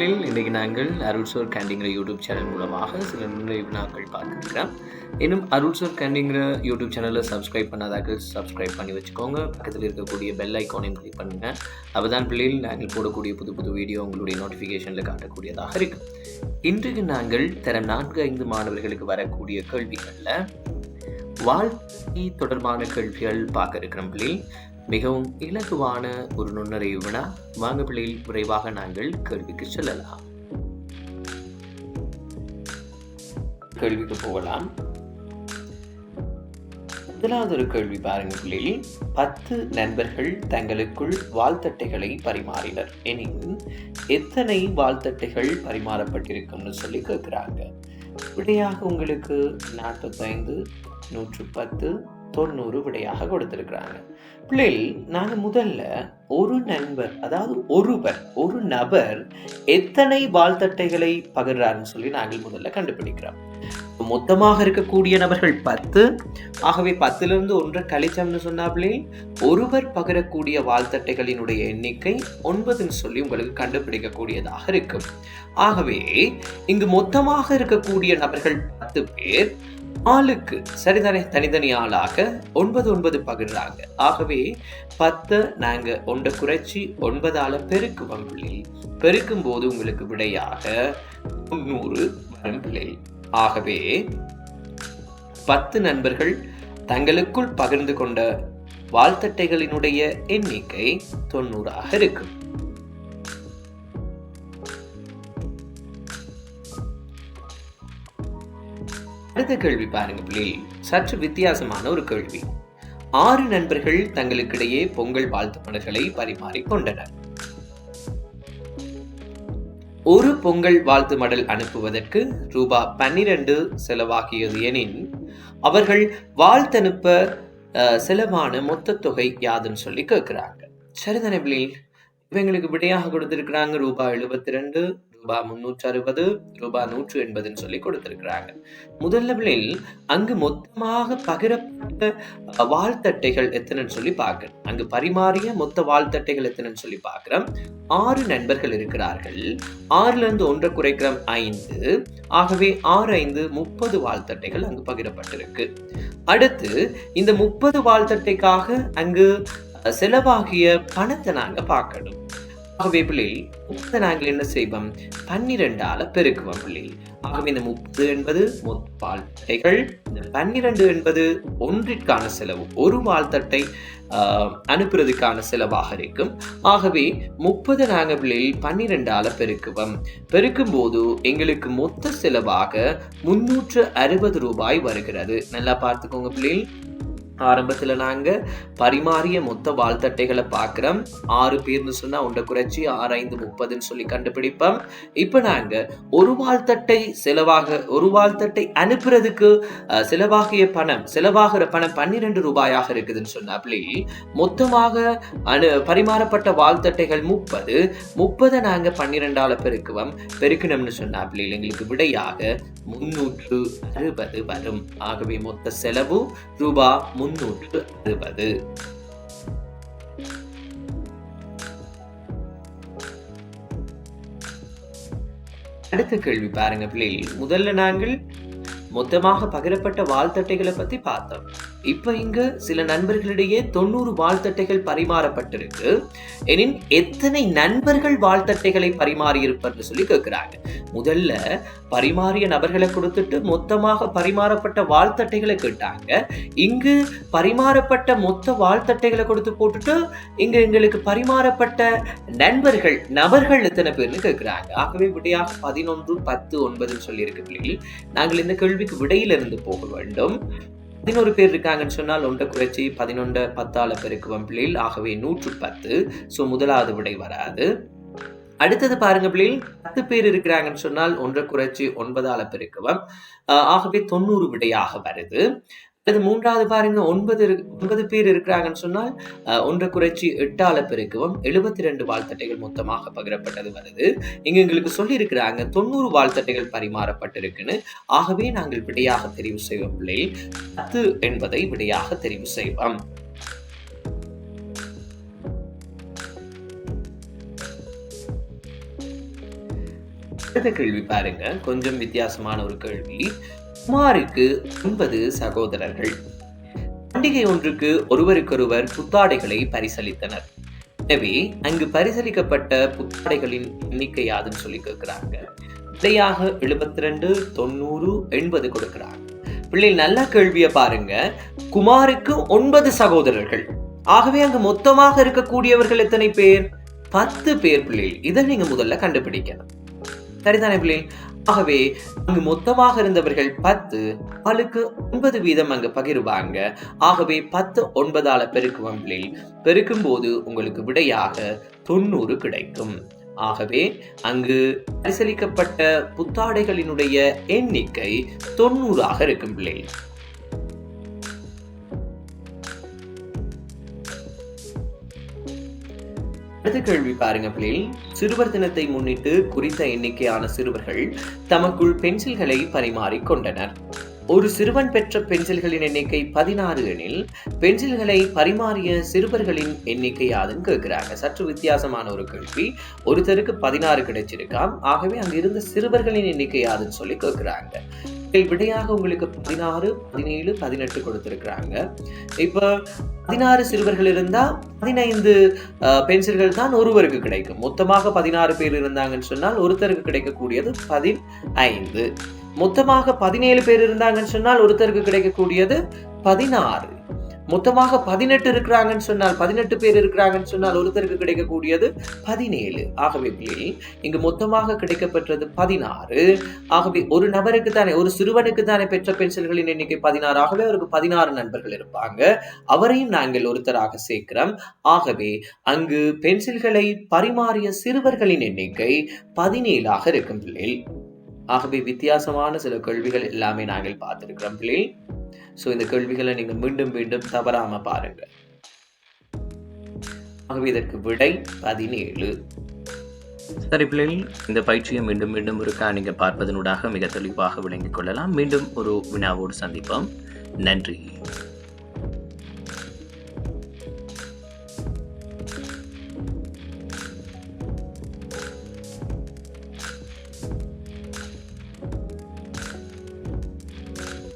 பிள்ளைகள் இன்றைக்கு நாங்கள் அருள்சோர் கேண்டிங்கிற யூடியூப் சேனல் மூலமாக சில நுண்ணுரை வினாக்கள் பார்த்துருக்கிறோம் இன்னும் அருள்சோர் கேண்டிங்கிற யூடியூப் சேனலை சப்ஸ்கிரைப் பண்ணாதாக்க சப்ஸ்கிரைப் பண்ணி வச்சுக்கோங்க. பக்கத்தில் இருக்கக்கூடிய பெல் ஐக்கானையும் கிளிக் பண்ணுங்கள் அப்பதான் பிள்ளைகள் நாங்கள் போடக்கூடிய புது புது வீடியோ உங்களுடைய நோட்டிஃபிகேஷனில் காட்டக்கூடியதாக இருக்கும். இன்றைக்கு நாங்கள் தரம் நான்கு ஐந்து மாணவர்களுக்கு வரக்கூடிய கேள்விகளில் வாழ்க்கை தொடர்பான கேள்விகள் பார்க்க இருக்கிறோம் பிள்ளைகள். மிகவும் இலகுவான ஒரு நுண்ணறிவு வினா. வாங்க பிள்ளையில் விரைவாக நாங்கள் கேள்விக்கு செல்லலாம். கேள்விக்கு போகலாம். முதலாவது ஒரு கேள்வி பாருங்க பிள்ளையில் பத்து நண்பர்கள் தங்களுக்குள் வாழ்த்தட்டைகளை பரிமாறினர். எனினும் எத்தனை வாழ்த்தட்டைகள் பரிமாறப்பட்டிருக்கும்னு சொல்லி கேட்குறாங்க. விடையாக உங்களுக்கு நாற்பத்தைந்து நூற்று பத்து தொண்ணூறு விடையாக கொடுத்திருக்கிறாங்க. பிள்ளைகள் நாங்கள் முதல்ல ஒரு நண்பர் அதாவது ஒருவர் ஒரு நபர் எத்தனை வாழ்த்தட்டைகளை பகிர்றாருன்னு சொல்லி நாங்கள் முதல்ல கண்டுபிடிக்கிறோம். மொத்தமாக இருக்கக்கூடிய நபர்கள் பத்து. ஆகவே பத்திலிருந்து ஒன்றை கழிச்சோம்னு சொன்னாப்லே ஒருவர் பகிரக்கூடிய வாழ்த்தட்டைகளினுடைய எண்ணிக்கை ஒன்பதுன்னு சொல்லி உங்களுக்கு கண்டுபிடிக்கக்கூடியதாக இருக்கும். ஆகவே இங்கு மொத்தமாக இருக்கக்கூடிய நபர்கள் பத்து பேர் ஆளுக்கு சரிதானே தனித்தனி ஆளாக ஒன்பது ஒன்பது பகிர்றாங்க. ஆகவே பத்தை நாங்க ஒன்றை குறைச்சி ஒன்பதால பெருக்குவோம் பிள்ளை பெருக்கும் போது உங்களுக்கு விடையாக முன்னூறு வரும் பிள்ளை ஆகவே பத்து நண்பர்கள் தங்களுக்குள் பகிர்ந்து கொண்ட வாழ்த்தட்டைகளினுடைய எண்ணிக்கை தொண்ணூறாக இருக்கும். அடுத்த கேள்வி பாருங்க பிள்ளை சற்று வித்தியாசமான ஒரு கேள்வி. ஆறு நண்பர்கள் தங்களுக்கிடையே பொங்கல் வாழ்த்து மலர்களை பரிமாறிக்கொண்டனர் ஒரு பொங்கல் வாழ்த்து மடல் அனுப்புவதற்கு ரூபாய் பன்னிரண்டு செலவாகியது எனின் அவர்கள் வாழ்த்தனுப்ப செலவான மொத்த தொகை யாதுன்னு சொல்லி கேட்கிறாங்க. சரிதானே பிள்ளைகள் இவங்களுக்கு விடையாக கொடுத்திருக்கிறாங்க ரூபாய் எழுபத்தி ரெண்டு ரூபாய் முந்நூற்றி அறுபது ரூபாய் நூற்று எண்பதுன்னு சொல்லி கொடுத்திருக்கிறாங்க. முதல்ல அங்கு மொத்தமாக பகிரப்பட்ட வாழ்த்தட்டைகள் எத்தனைன்னு சொல்லி பார்க்கிறோம் அங்கு பரிமாறிய மொத்த வாழ்த்தட்டைகள் எத்தனைன்னு சொல்லி பார்க்கிறோம். ஆறு நண்பர்கள் இருக்கிறார்கள். ஆறுல இருந்து ஒன்றை குறைக்கிறோம் ஐந்து. ஆகவே ஆறு ஐந்து முப்பது வாழ்த்தட்டைகள் அங்கு பகிரப்பட்டிருக்கு. அடுத்து இந்த முப்பது வாழ்த்தட்டைக்காக அங்கு செலவாகிய பணத்தை நாங்கள் பார்க்கணும். ஆகவே பிள்ளை முப்பது நாங்கள் என்ன செய்வோம் பன்னிரெண்டால பெருக்குவோம் பிள்ளை. ஆகவே இந்த முப்பது என்பது மொத்த வாழ்த்தட்டைகள் இந்த பன்னிரண்டு என்பது ஒன்றிற்கான செலவு ஒரு வாழ்த்தட்டை ஆஹ், அனுப்புறதுக்கான செலவாக இருக்கும். ஆகவே முப்பது நாங்க பன்னிரெண்டால பெருக்குவோம். பெருக்கும் போது எங்களுக்கு மொத்த செலவாக முன்னூற்று அறுபது ரூபாய் வருகிறது. நல்லா பார்த்துக்கோங்க பிள்ளைகள் ஆரம்பத்துல நாங்க பரிமாறிய மொத்த வாழ்த்தட்டைகளை பார்க்கிறோம் ஆறு பேர்னு சொன்னா ஒன்றை குறைச்சி ஆறு ஐந்து முப்பதுன்னு சொல்லி கண்டுபிடிப்போம். இப்ப நாங்க ஒரு வாழ்த்தட்டை செலவாக ஒரு வாழ்த்தட்டை அனுப்புறதுக்கு செலவாகிய பணம் செலவாகிற பணம் பன்னிரெண்டு ரூபாயாக இருக்குதுன்னு சொன்னாப்லே மொத்தமாக அனு பரிமாறப்பட்ட வாழ்த்தட்டைகள் முப்பது முப்பதை நாங்க பன்னிரெண்டால பெருக்குவோம். பெருக்கணும்னு சொன்னாப்லே எங்களுக்கு விடையாக முன்னூற்று அறுபது வரும். ஆகவே மொத்த செலவு ரூபா முன்னூற்று அறுபது அடுத்த கேள்வி பாருங்க பிள்ளைகள். முதல்ல நாங்கள் மொத்தமாக பகிரப்பட்ட வாழ்த்தட்டைகளை பத்தி பார்த்தோம். இப்ப இங்க சில நண்பர்களிடையே தொண்ணூறு வாழ்த்தட்டைகள் பரிமாறப்பட்டிருக்கு. எனின் எத்தனை நண்பர்கள் வாழ்த்தட்டைகளை பரிமாறி இருப்பர்னு சொல்லி கேட்கிறாங்க முதல்ல பரிமாறிய நபர்களை கொடுத்துட்டு மொத்தமாக பரிமாறப்பட்ட வாழ்த்தட்டைகளை கேட்டாங்க. இங்கு பரிமாறப்பட்ட மொத்த வாழ்த்தட்டைகளை கொடுத்து போட்டுட்டு இங்க எங்களுக்கு பரிமாறப்பட்ட நண்பர்கள் நபர்கள் எத்தனை பேர்னு கேட்கிறாங்க ஆகவே விடையாக பதினொன்று பத்து ஒன்பதுன்னு சொல்லியிருக்கு பிள்ளைகள். நாங்கள் இந்த கேள்விக்கு விடையிலிருந்து போக வேண்டும். பதினோரு பேர் இருக்காங்கன்னு சொன்னால் ஒன்றை குறைச்சி பதினொன்று பத்தால பெருக்குவோம் பிள்ளைகள். ஆகவே நூற்று பத்து. ஸோ முதலாவது விடை வராது. அடுத்தது பாருங்க பிள்ளைகள் பத்து பேர் இருக்கிறாங்கன்னு சொன்னால் ஒன்றை குறைச்சி ஒன்பதால பெருக்குவோம். ஆஹ் ஆகவே தொண்ணூறு விடையாக வருது. இது மூன்றாவது பாருங்க ஒன்பது ஒன்பது பேர் இருக்கிறாங்கன்னு சொன்னால் ஒன்றை குறைச்சி எட்டால பெருக்கவும் எழுபத்தி ரெண்டு வாழ்த்தட்டைகள் மொத்தமாக பகிரப்பட்டது வருது இங்க எங்களுக்கு சொல்லி இருக்கிறாங்க தொண்ணூறு வாழ்த்தட்டைகள் பரிமாறப்பட்டிருக்குன்னு. ஆகவே நாங்கள் விடையாக தெரிவு செய்வோம் பிள்ளைகள் பத்து என்பதை விடையாக தெரிவு செய்வோம். அடுத்த கேள்வி பாருங்க. கொஞ்சம் வித்தியாசமான ஒரு கேள்வி. குமாருக்கு ஒன்பது சகோதரர்கள். பண்டிகை ஒன்றுக்கு ஒருவருக்கொருவர் புத்தாடைகளை பரிசளித்தனர். எனவே அங்கு பரிசளிக்கப்பட்ட புத்தாடைகளின் எண்ணிக்கை யாதுன்னு சொல்லி கேட்கிறாங்க விடையாக எழுபத்தி ரெண்டு தொண்ணூறு எண்பது கொடுக்கிறாங்க. பிள்ளை நல்ல கேள்வியை பாருங்க. குமாருக்கு ஒன்பது சகோதரர்கள். ஆகவே அங்கு மொத்தமாக இருக்கக்கூடியவர்கள் எத்தனை பேர்? பத்து பேர் பிள்ளைகள். இதை நீங்க முதல்ல கண்டுபிடிக்கணும். சரிதானே பிள்ளை ஆகவே அங்கு மொத்தமாக இருந்தவர்கள் பத்து ஆளுக்கு ஒன்பது வீதம் அங்கு பகிர்வாங்க. ஆகவே பத்து ஒன்பதால பெருக்குவங்களில் பெருக்கும் போது உங்களுக்கு விடையாக தொண்ணூறு கிடைக்கும். ஆகவே அங்கு பரிசளிக்கப்பட்ட புத்தாடைகளினுடைய எண்ணிக்கை தொண்ணூறாக இருக்கும் பிள்ளை அடுத்த கேள்வி பாருங்க பிள்ளைகள். சிறுவர் தினத்தை முன்னிட்டு குறித்த எண்ணிக்கையான சிறுவர்கள் தமக்குள் பென்சில்களை பரிமாறிக் கொண்டனர். ஒரு சிறுவன் பெற்ற பென்சில்களின் எண்ணிக்கை பதினாறு எனில் பென்சில்களை பரிமாறிய சிறுவர்களின் எண்ணிக்கை யாதுன்னு கேட்கிறாங்க சற்று வித்தியாசமான ஒரு கேள்வி. ஒருத்தருக்கு பதினாறு கிடைச்சிருக்காம். ஆகவே அங்கிருந்த சிறுவர்களின் எண்ணிக்கை யாதுன்னு சொல்லி கேட்கிறாங்க. விடையாக உங்களுக்கு பதினாறு பதினேழு பதினெட்டு கொடுத்துருக்குறாங்க. இப்போ பதினாறு சிறுவர்கள் இருந்தால் பதினைந்து பென்சில்கள் தான் ஒருவருக்கு கிடைக்கும். மொத்தமாக பதினாறு பேர் இருந்தாங்கன்னு சொன்னால் ஒருத்தருக்கு கிடைக்கக்கூடியது பதினைந்து. மொத்தமாக பதினேழு பேர் இருந்தாங்கன்னு சொன்னால் ஒருத்தருக்கு கிடைக்கக்கூடியது பதினாறு. மொத்தமாக பதினெட்டு இருக்கிறாங்கன்னு சொன்னால் பதினெட்டு பேர் இருக்கிறாங்கன்னு சொன்னால் ஒருத்தருக்கு கிடைக்கக்கூடியது பதினேழு. ஆகவே பிள்ளை இங்கு மொத்தமாக கிடைக்கப்பெற்றது பதினாறு. ஆகவே ஒரு நபருக்கு தானே ஒரு சிறுவனுக்கு தானே பெற்ற பென்சில்களின் எண்ணிக்கை பதினாறு. ஆகவே அவருக்கு பதினாறு நண்பர்கள் இருப்பாங்க. அவரையும் நாங்கள் ஒருத்தராக சேர்க்கிறோம். ஆகவே அங்கு பென்சில்களை பரிமாறிய சிறுவர்களின் எண்ணிக்கை பதினேழாக இருக்கும் பிள்ளைகள். ஆகவே வித்தியாசமான சில கேள்விகள் எல்லாமே நாங்கள் பார்த்திருக்கிறோம் பிள்ளைகள். ஸோ இந்த கேள்விகளை நீங்க மீண்டும் மீண்டும் தவறாம பாருங்க ஆகவே இதற்கு விடை பதினேழு. சரி பிள்ளைகள் இந்த பயிற்சியை மீண்டும் மீண்டும் இருக்கா நீங்கள் பார்ப்பதனூடாக மிக தெளிவாக விளங்கிக் கொள்ளலாம். மீண்டும் ஒரு வினாவோடு சந்திப்போம். நன்றி.